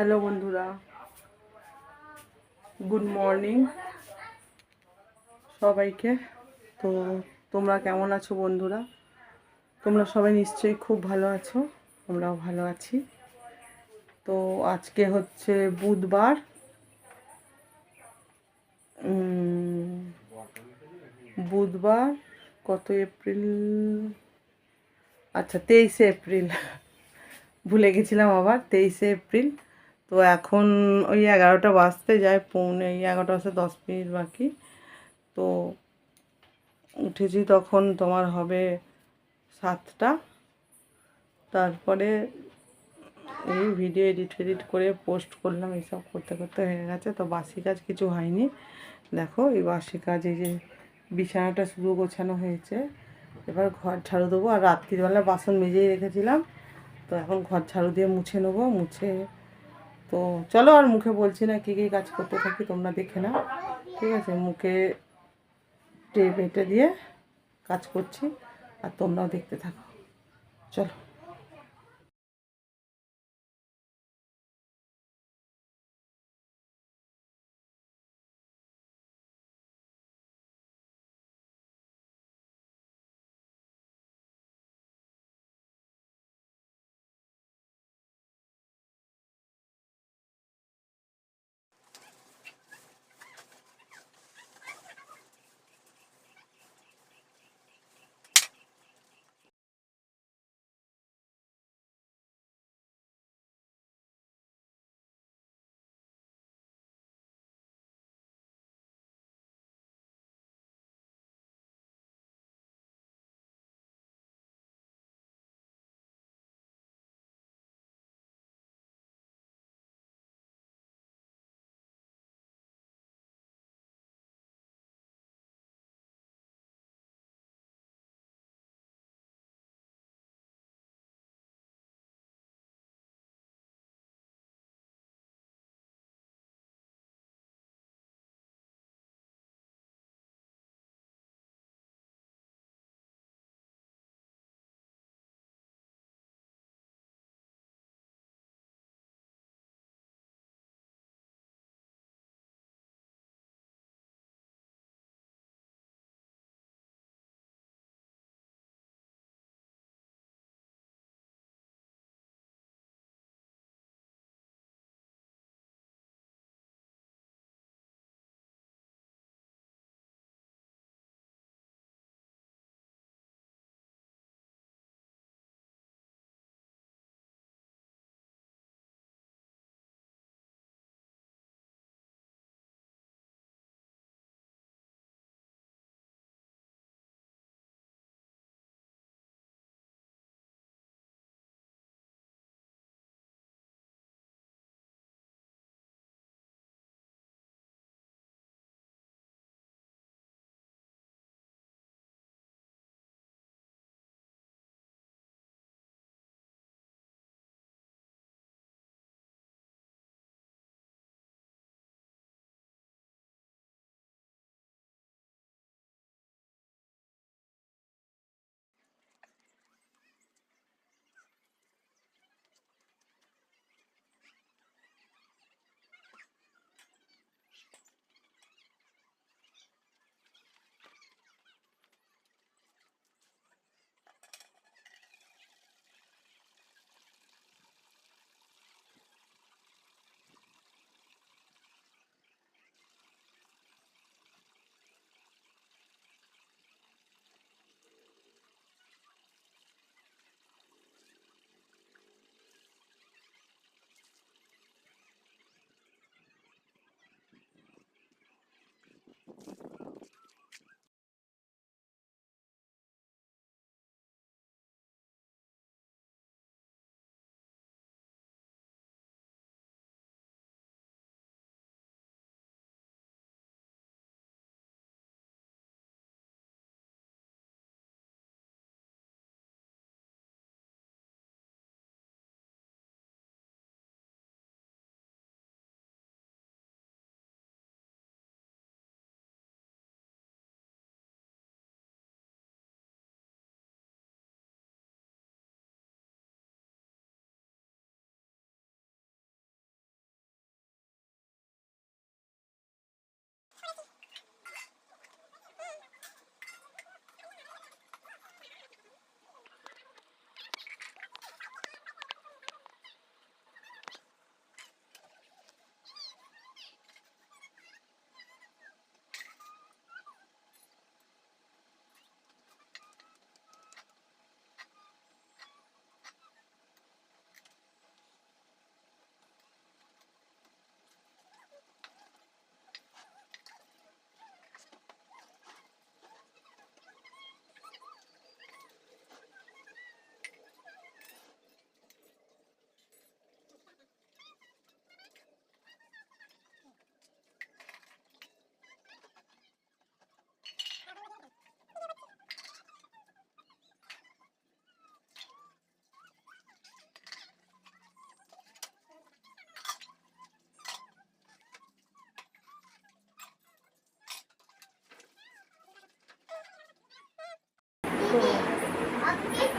Hello বন্ধুরা। Good morning সবাইকে। তো তোমরা কেমন আছো, বন্ধুরা? তোমরা সবাই নিশ্চয়ই খুব ভালো আছো। আমরাও ভালো আছি। তো আজকে হচ্ছে বুধবার। বুধবার কত এপ্রিল? আচ্ছা তেইশে এপ্রিল। ভুলে গেছিলাম আবার, তেইশে এপ্রিল। তো এখন ওই এগারোটা বাজতে যায়, পৌনে এই এগারোটা বাজতে দশ মিনিট বাকি। তো উঠেছি তখন তোমার হবে সাতটা। তারপরে এই ভিডিও এডিট ফেডিট করে পোস্ট করলাম, এইসব করতে করতে হয়ে গেছে। তো বাসি কাজ কিছু হয়নি। দেখো এই বাসি কাজ, এই যে বিছানাটা শুধু গোছানো হয়েছে। এবার ঘর ঝাড়ু দেবো। আর রাত্রিবেলা বাসন মেজেই রেখেছিলাম। তো এখন ঘর ঝাড়ু দিয়ে মুছে নেব। মুছে তো চলো আর মুখে বলছি না কী কী কাজ করতে থাকি, তোমরা দেখে নাও। ঠিক আছে, মুখে টেপ এটা দিয়ে কাজ করছি, আর তোমরাও দেখতে থাকো। চলো।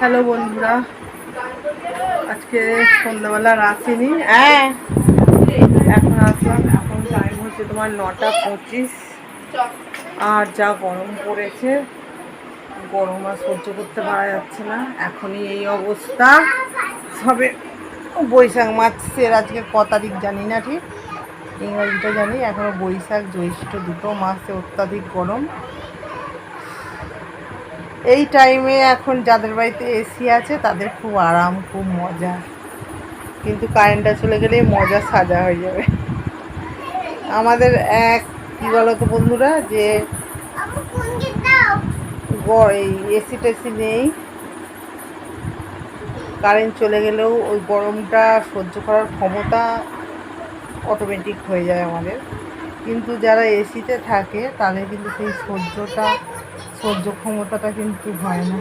হ্যালো বন্ধুরা। আজকে সন্ধ্যাবেলা আসিনি হ্যাঁ। এখন আসলাম এখন টাইম হচ্ছে তোমার নটা পঁচিশ। আর যা গরম পড়েছে গরম আর সহ্য করতে পারা যাচ্ছে না। এখনই এই অবস্থা। সবে বৈশাখ মাসের আজকে ক তারিখ জানি না ঠিক। ইংরাজিটা জানি এখনও বৈশাখ জ্যৈষ্ঠ দুটো মাসে অত্যাধিক গরম। এই টাইমে এখন যাদের বাড়িতে এসি আছে, তাদের খুব আরাম, খুব মজা। কিন্তু কারেন্টটা চলে গেলেই মজা সাজা হয়ে যাবে। আমাদের এক, কী বলতো বন্ধুরা, যে এই এসি টেসি নেই। কারেন্ট চলে গেলেও ওই গরমটা সহ্য করার ক্ষমতা অটোমেটিক হয়ে যায় আমাদের। কিন্তু যারা এসিতে থাকে, তাদের কিন্তু সেই সহ্যটা সহ্য ক্ষমতাটা কিন্তু হয় না।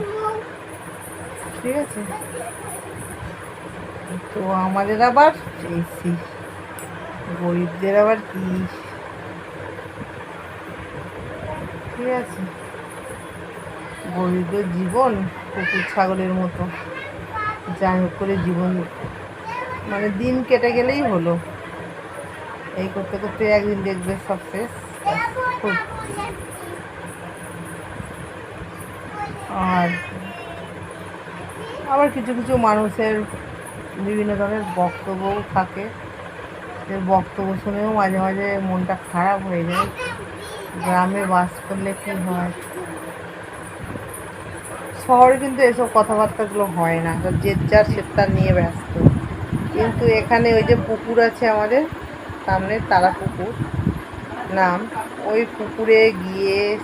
ঠিক আছে? তো আমাদের আবার এসি গরিবদের আবার কি? ঠিক আছে? গরিবদের জীবন কুকুর, ছাগলের মতো। যাই হোক করে জীবন মানে দিন কেটে গেলেই হলো। এই করতে করতে একদিন দেখবে সব শেষ খুব আর আবার কিছু কিছু মানুষের বিভিন্ন ধরনের বক্তব্যও থাকে। যে বক্তব্য শুনেও মাঝে মাঝে মনটা খারাপ হয়ে যায়। গ্রামে বাস করলে কী হয়? শহরে কিন্তু এসব কথাবার্তাগুলো হয় না। যে যার সেটা নিয়ে ব্যস্ত। কিন্তু এখানে ওই যে পুকুর আছে আমাদের, সামনে তারা পুকুর নাম, ওই পুকুরে গিয়ে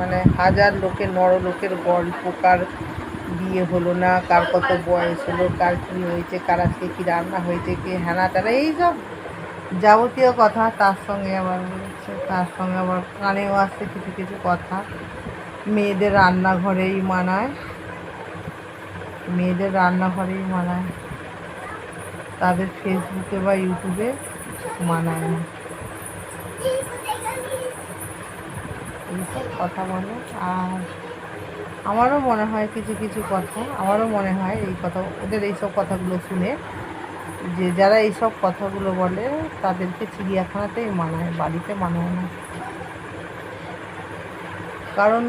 মানে হাজার লোকের নর লোকের গল্প, কার বিয়ে হলো না, কার কত বয়স হলো, কার কী হয়েছে, কার আজকে কী রান্না হয়েছে, কে হ্যানা টানা এইসব যাবতীয় কথা তার সঙ্গে আমার তার সঙ্গে আমার কানেও আসছে কিছু কিছু কথা। মেয়েদের রান্নাঘরেই মানায়, মেয়েদের রান্নাঘরেই মানায়। তাদের ফেসবুকে বা ইউটিউবে মানায় না। এইসব কথা বলে। আর আমারও মনে হয় কিছু কিছু কথা, আমারও মনে হয় এই কথা, ওদের এইসব কথাগুলো শুনে যে যারা এইসব কথাগুলো বলে, তাদেরকে চিড়িয়াখানাতেই মানায়, বাড়িতে মানায় না। কারণ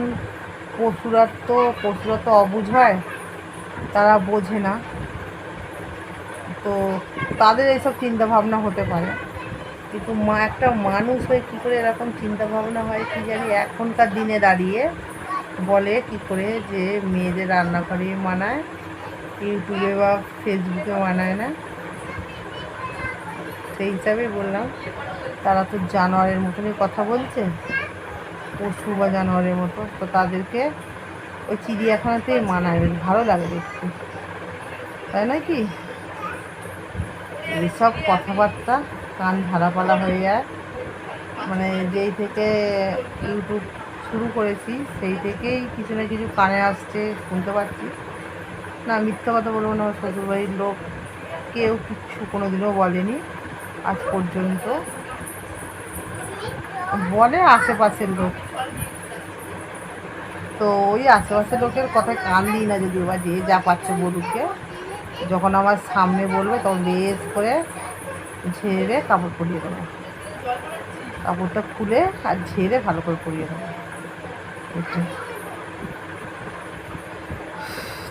পশুরা তো পশুরা তো অবুঝ হয়, তারা বোঝে না। তো তাদের এইসব চিন্তা ভাবনা হতে পারে। কিন্তু মা, একটা মানুষ হয়ে কী করে এরকম চিন্তা ভাবনা হয়, কি জানি এখনকার দিনে দাঁড়িয়ে বলে কি করে যে মেয়েদের রান্নাঘরে মানায়, ইউটিউবে বা ফেসবুকে মানায় না। সেই হিসাবেই বললাম, তারা তো জানোয়ারের মতনই কথা বলছে পশু বা জানোয়ারের মতো, তো তাদেরকে ওই চিড়িয়াখানাতেই মানায়, বেশ ভালো লাগে দেখতে। তাই না কি? এইসব কথাবার্তা কান ঝাড়াপালা হয়ে যায়। মানে যেই থেকে ইউটিউব শুরু করেছি, সেই থেকেই কিছু না কিছু কানে আসছে, শুনতে পাচ্ছি। না, মিথ্যা কথা বলব না শ্বশুরবাড়ির লোক কেউ কিচ্ছু কোনো দিনও বলেনি আজ পর্যন্ত। বলে আশেপাশের লোক। তো ওই আশেপাশের লোকের কথায় কান দিই না যদি বা যে যা পাচ্ছে বলুকে যখন আমার সামনে বলবে তখন বেশ করে ঝেড়ে কাপড় পরিয়ে দেবো। কাপড়টা খুলে আর ঝেড়ে ভালো করে পরিয়ে দেবো।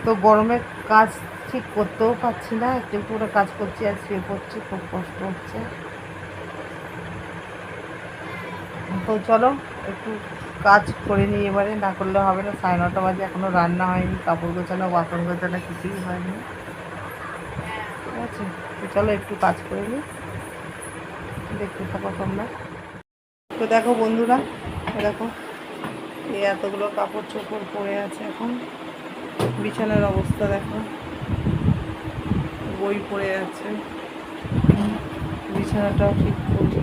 তো গরমে কাজ ঠিক করতেও পারছি না, একটু একটু করে কাজ করছি আর শুয়ে পড়ছি, খুব কষ্ট হচ্ছে। তো চলো, একটু কাজ করে নিই এবারে, না করলে হবে না। সাড়ে নটা বাজে এখনও রান্না হয়নি, কাপড় গোছানো, বাসন গোছানো কিছুই হয়নি। ঠিক আছে? তো চলো একটু কাজ করে নিই। দেখতে থাকো তোমরা। তো দেখো বন্ধুরা, দেখো এই এতগুলো কাপড় চোপড় পরে আছে এখন। বিছানার অবস্থা দেখো। বই পড়ে আছে। বিছানাটাও ঠিক করি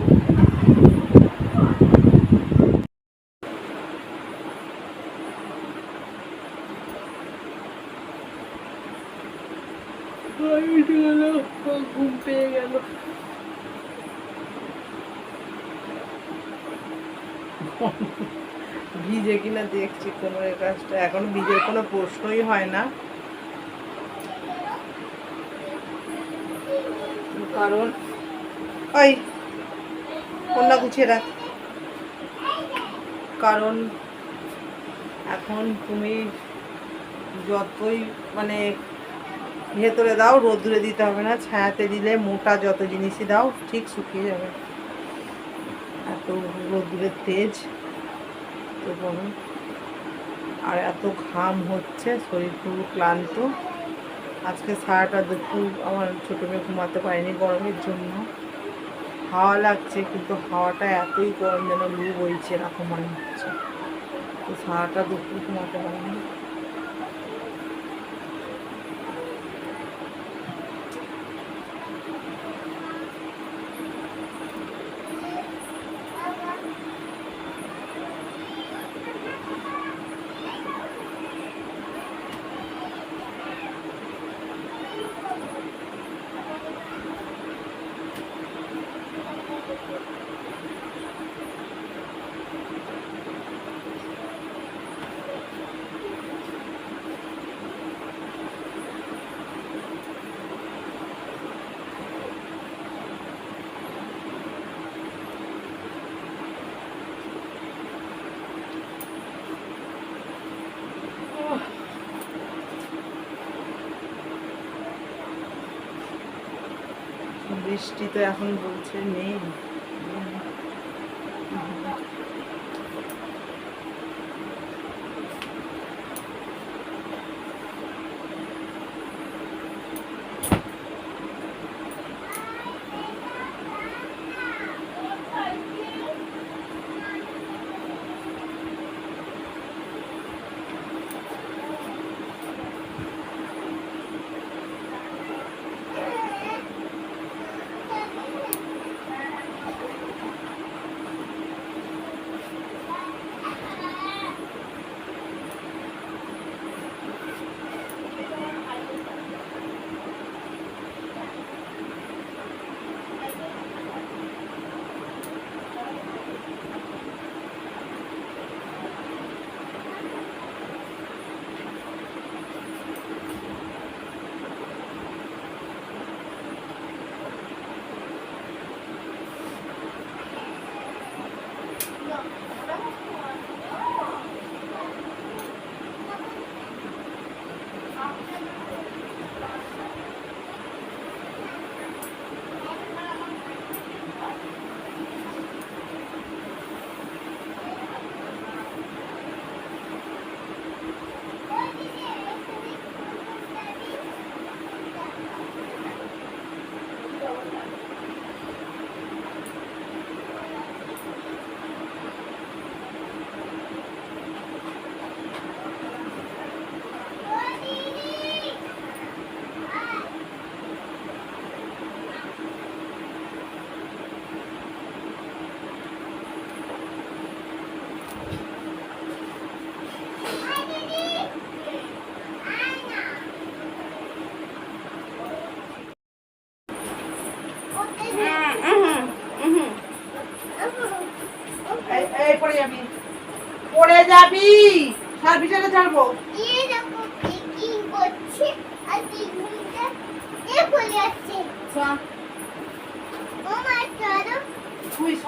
ঘুম পেয়ে গেল ভিজে কিনা দেখছি কোনো এ কাজটা এখন ভিজের কোনো প্রশ্নই হয় না। কারণ, ওই কন্যা গুছিয়ে রাখ। কারণ, এখন তুমি যতই মানে ভেতরে দাও, রোদ্দুরে দিতে হবে না। ছায়াতে দিলে মোটা যত জিনিসই দাও, ঠিক শুকিয়ে যাবে। এত রোদ্দুরের তেজ, তো বলো। আর এত ঘাম হচ্ছে, শরীর খুব ক্লান্ত। আজকে সারাটা দুপুর আমার ছোটো মেয়ে ঘুমাতে পারিনি গরমের জন্য। হাওয়া লাগছে, কিন্তু হাওয়াটা এতই গরম যেন লু বইছে, এরকম মনে হচ্ছে। তো সারাটা দুপুর ঘুমাতে পারিনি। বৃষ্টি তো এখন বলছে নেই।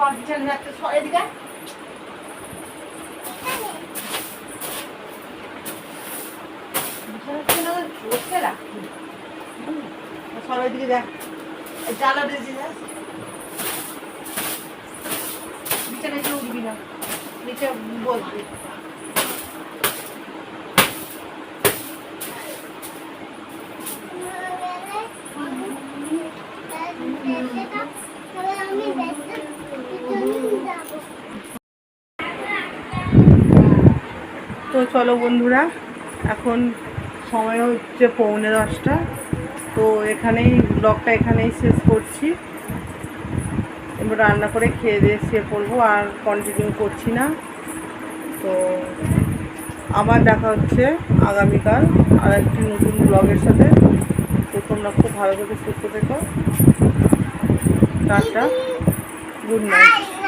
তুই সার্ভিসে যাচ্ছে এদিকে দিকে দেখ জ্বালা দিয়েছি দেখ বিছানায় উঠবি না নিচে বসবি তো চলো বন্ধুরা, এখন সময় হচ্ছে পৌনে দশটা। তো এখানেই ব্লগটা এখানেই শেষ করছি। এবার রান্না করে খেয়ে দিয়ে শুয়ে পড়ব, আর কন্টিনিউ করছি না। তো আবার দেখা হচ্ছে আগামীকাল আর একটি নতুন ব্লগের সাথে। তো তোমরা খুব ভালো থেকে, সুস্থ থেকো। Tata good night